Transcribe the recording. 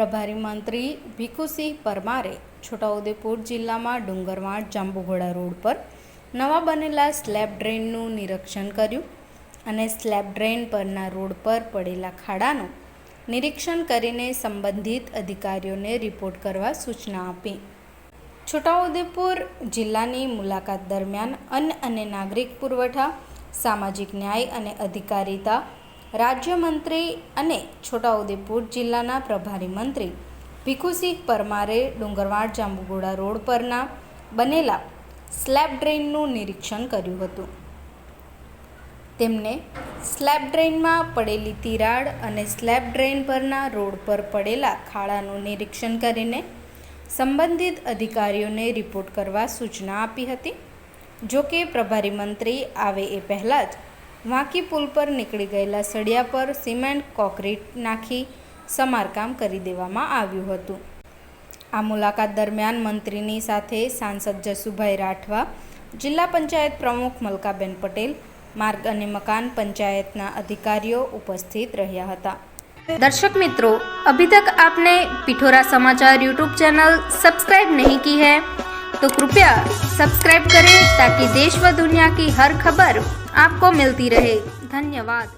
પ્રભારી મંત્રી ભીખુસિંહ પરમારે છોટાઉદેપુર જિલ્લામાં ડુંગરવાડ જાંબુઘોડા રોડ પર નવા બનેલા સ્લેબ ડ્રેનનું નિરીક્ષણ કર્યું અને સ્લેબ ડ્રેન પરના રોડ પર પડેલા ખાડાનું નિરીક્ષણ કરીને સંબંધિત અધિકારીઓને રિપોર્ટ કરવા સૂચના આપી. છોટાઉદેપુર જિલ્લાની મુલાકાત દરમિયાન અન્ન અને નાગરિક પુરવઠા, સામાજિક ન્યાય અને અધિકારિતા રાજ્યમંત્રી અને છોટાઉદેપુર જિલ્લાના પ્રભારી મંત્રી ભીખુસિંહ પરમારે ડુંગરવાડ જાંબુગોડા રોડ પરના બનેલા સ્લેબ ડ્રેનનું નિરીક્ષણ કર્યું હતું. તેમને સ્લેબ ડ્રેનમાં પડેલી તિરાડ અને સ્લેબ ડ્રેન પરના રોડ પર પડેલા ખાડાનું નિરીક્ષણ કરીને સંબંધિત અધિકારીઓને રિપોર્ટ કરવા સૂચના આપી હતી. જો કે પ્રભારી મંત્રી આવે એ પહેલાં જ વાંકી પુલ પર નીકળી ગયેલા સળિયા પર સિમેન્ટ કોન્ક્રીટ નાખી સમારકામ કરી દેવામાં આવ્યું હતું આ મુલાકાત દરમિયાન મંત્રીની સાથે સાંસદ જસુભાઈ રાઠવા જિલ્લા પંચાયત પ્રમુખ મલકાબેન પટેલ માર્ગ અને મકાન પંચાયતના અધિકારીઓ ઉપસ્થિત રહ્યા હતા दर्शक मित्रों अभी तक आपने पिठोरा समाचार यूट्यूब चैनल सब्सक्राइब नहीं की है तो कृपया सब्सक्राइब करें ताकि देश व दुनिया की हर खबर आपको मिलती रहे धन्यवाद